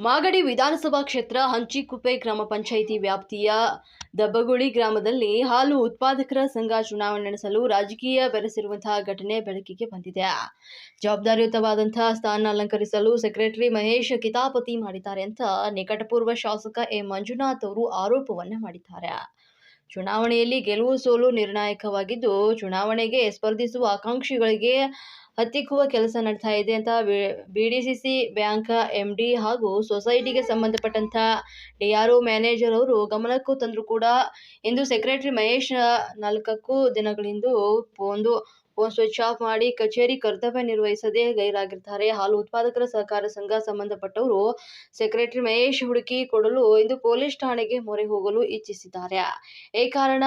ಮಾಗಡಿ ವಿಧಾನಸಭಾ ಕ್ಷೇತ್ರ ಹಂಚಿಕುಪ್ಪೆ ಗ್ರಾಮ ಪಂಚಾಯಿತಿ ವ್ಯಾಪ್ತಿಯ ದಬ್ಬಗುಳಿ ಗ್ರಾಮದಲ್ಲಿ ಹಾಲು ಉತ್ಪಾದಕರ ಸಂಘ ಚುನಾವಣೆ ನಡೆಸಲು ರಾಜಕೀಯ ಬೆರೆಸಿರುವಂತಹ ಘಟನೆ ಬೆಳಕಿಗೆ ಬಂದಿದೆ. ಜವಾಬ್ದಾರಿಯುತವಾದಂತಹ ಸ್ಥಾನ ಅಲಂಕರಿಸಲು ಸೆಕ್ರೆಟರಿ ಮಹೇಶ್ ಕಿತಾಪತಿ ಮಾಡಿದ್ದಾರೆ ಅಂತ ನಿಕಟಪೂರ್ವ ಶಾಸಕ ಎ. ಮಂಜುನಾಥ್ ಅವರು ಆರೋಪವನ್ನು ಮಾಡಿದ್ದಾರೆ. ಚುನಾವಣೆಯಲ್ಲಿ ಗೆಲುವು ಸೋಲು ನಿರ್ಣಾಯಕವಾಗಿದ್ದು, ಚುನಾವಣೆಗೆ ಸ್ಪರ್ಧಿಸುವ ಆಕಾಂಕ್ಷಿಗಳಿಗೆ ಹತ್ತಿಕ್ಕುವ ಕೆಲಸ ನಡ್ತಾ ಇದೆ ಅಂತ ಸಿ ಬ್ಯಾಂಕ್ ಎಂಡಿ ಹಾಗೂ ಸೊಸೈಟಿಗೆ ಸಂಬಂಧಪಟ್ಟಂತ ಡಿಆರ್ಒ ಮ್ಯಾನೇಜರ್ ಅವರು ಗಮನಕ್ಕೂ ತಂದ್ರು ಕೂಡ ಇಂದು ಸೆಕ್ರೆಟರಿ ಮಹೇಶ್ ನಾಲ್ಕಕ್ಕೂ ದಿನಗಳಿಂದ ಒಂದು ಫೋನ್ ಸ್ವಿಚ್ ಆಫ್ ಮಾಡಿ ಕಚೇರಿ ಕರ್ತವ್ಯ ನಿರ್ವಹಿಸದೆ ಗೈರಾಗಿರ್ತಾರೆ. ಹಾಲು ಉತ್ಪಾದಕರ ಸಹಕಾರ ಸಂಘ ಸಂಬಂಧಪಟ್ಟವರು ಸೆಕ್ರೆಟರಿ ಮಹೇಶ್ ಹುಡುಕಿ ಕೊಡಲು ಇಂದು ಪೊಲೀಸ್ ಠಾಣೆಗೆ ಮೊರೆ ಹೋಗಲು ಇಚ್ಛಿಸಿದ್ದಾರೆ. ಈ ಕಾರಣ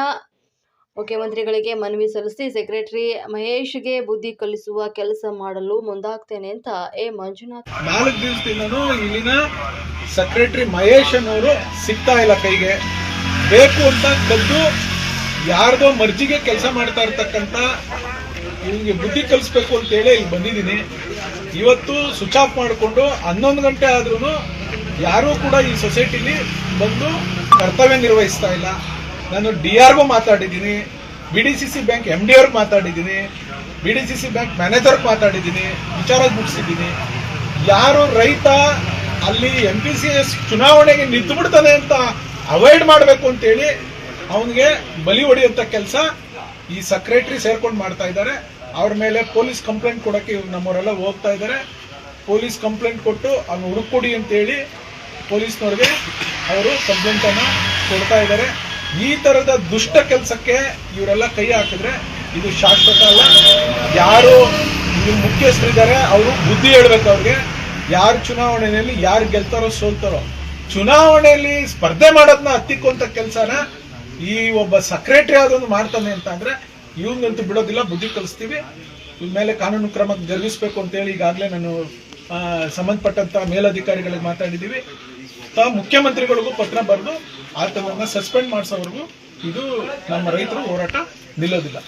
ಮುಖ್ಯಮಂತ್ರಿಗಳಿಗೆ ಮನವಿ ಸಲ್ಲಿಸಿ ಸೆಕ್ರೆಟರಿ ಮಹೇಶ್ಗೆ ಬುದ್ಧಿ ಕಲಿಸುವ ಕೆಲಸ ಮಾಡಲು ಮುಂದಾಗ್ತೇನೆ ಅಂತ ಎ. ಮಂಜುನಾಥ್. ನಾಲ್ಕು ದಿವಸದಿಂದನೂ ಇಲ್ಲಿನ ಸೆಕ್ರೆಟರಿ ಮಹೇಶ್ ಅನ್ನೋರು ಸಿಗ್ತಾ ಇಲ್ಲ ಕೈಗೆ. ಬೇಕು ಅಂತ ಕದ್ದು ಯಾರ್ದೋ ಮರ್ಜಿಗೆ ಕೆಲಸ ಮಾಡ್ತಾ ಇರ್ತಕ್ಕಂತ ಇವ್ನಿಗೆ ಬುದ್ಧಿ ಕಲಿಸ್ಬೇಕು ಅಂತೇಳಿ ಇಲ್ಲಿ ಬಂದಿದ್ದೀನಿ. ಇವತ್ತು ಸ್ವಿಚ್ ಆಫ್ ಮಾಡಿಕೊಂಡು ಹನ್ನೊಂದು ಗಂಟೆ ಆದ್ರೂ ಯಾರೂ ಕೂಡ ಈ ಸೊಸೈಟಿಲಿ ಬಂದು ಕರ್ತವ್ಯ ನಿರ್ವಹಿಸ್ತಾ ಇಲ್ಲ. ನಾನು ಡಿ ಆರ್ಗೂ ಮಾತಾಡಿದ್ದೀನಿ, B D C C bank M D ಅವ್ರಿಗೆ ಮಾತಾಡಿದ್ದೀನಿ, B D C C bank ಮ್ಯಾನೇಜರ್ಗೆ ಮಾತಾಡಿದ್ದೀನಿ, ವಿಚಾರ ಮುಗಿಸಿದ್ದೀನಿ. ಯಾರು ರೈತ ಅಲ್ಲಿ ಎಂ ಪಿ ಸಿ ಎಸ್ ಚುನಾವಣೆಗೆ ನಿಂತು ಬಿಡ್ತಾನೆ ಅಂತ ಅವಾಯ್ಡ್ ಮಾಡಬೇಕು ಅಂತೇಳಿ ಅವನಿಗೆ ಬಲಿ ಹೊಡೆಯುವಂಥ ಕೆಲಸ ಈ ಸೆಕ್ರೆಟ್ರಿ ಸೇರ್ಕೊಂಡು ಮಾಡ್ತಾ ಇದ್ದಾರೆ. ಅವ್ರ ಮೇಲೆ ಪೊಲೀಸ್ ಕಂಪ್ಲೇಂಟ್ ಕೊಡೋಕ್ಕೆ ಇವ್ರು ನಮ್ಮವರೆಲ್ಲ ಹೋಗ್ತಾ ಇದ್ದಾರೆ. ಪೊಲೀಸ್ ಕಂಪ್ಲೇಂಟ್ ಕೊಟ್ಟು ಅವ್ನು ಹುಡುಕೊಡಿ ಅಂತೇಳಿ ಪೊಲೀಸ್ನವ್ರಿಗೆ ಅವರು ಕಂಪ್ಲೇಂಟನ್ನು ಕೊಡ್ತಾ ಇದ್ದಾರೆ. ಈ ತರದ ದುಷ್ಟ ಕೆಲಸಕ್ಕೆ ಇವರೆಲ್ಲ ಕೈ ಹಾಕಿದ್ರೆ ಇದು ಶಾಶ್ವತ ಅಲ್ಲ. ಯಾರು ಇಲ್ಲಿ ಮುಖ್ಯಸ್ಥರಿದ್ದಾರೆ, ಅವರು ಬುದ್ಧಿ ಹೇಳ್ಬೇಕು ಅವ್ರಿಗೆ. ಯಾರು ಚುನಾವಣೆಯಲ್ಲಿ ಯಾರು ಗೆಲ್ತಾರೋ ಸೋಲ್ತಾರೋ. ಚುನಾವಣೆಯಲ್ಲಿ ಸ್ಪರ್ಧೆ ಮಾಡೋದನ್ನ ಹತ್ತಿಕ್ಕುವಂತ ಕೆಲಸನ ಈ ಒಬ್ಬ ಸೆಕ್ರೆಟರಿ ಆದೊಂದು ಮಾಡ್ತಾನೆ ಅಂತ ಅಂದ್ರೆ ಇವ್ನಂತೂ ಬಿಡೋದಿಲ್ಲ, ಬುದ್ಧಿ ಕಲಿಸ್ತೀವಿ. ಇವ್ರ ಮೇಲೆ ಕಾನೂನು ಕ್ರಮ ಜರುಗಿಸ್ಬೇಕು ಅಂತೇಳಿ ಈಗಾಗಲೇ ನಾನು ಸಂಬಂಧಪಟ್ಟಂತ ಮೇಲಧಿಕಾರಿಗಳಿಗೆ ಮಾತಾಡಿದ್ದೀವಿ. ತಾ ಮುಖ್ಯಮಂತ್ರಿಗಳಿಗೂ ಪತ್ರ ಬರೆದು ಆತನನ್ನ ಸಸ್ಪೆಂಡ್ ಮಾಡಿಸೋವರೆಗೂ ಇದು ನಮ್ಮ ರೈತರು ಹೋರಾಟ ನಿಲ್ಲೋದಿಲ್ಲ.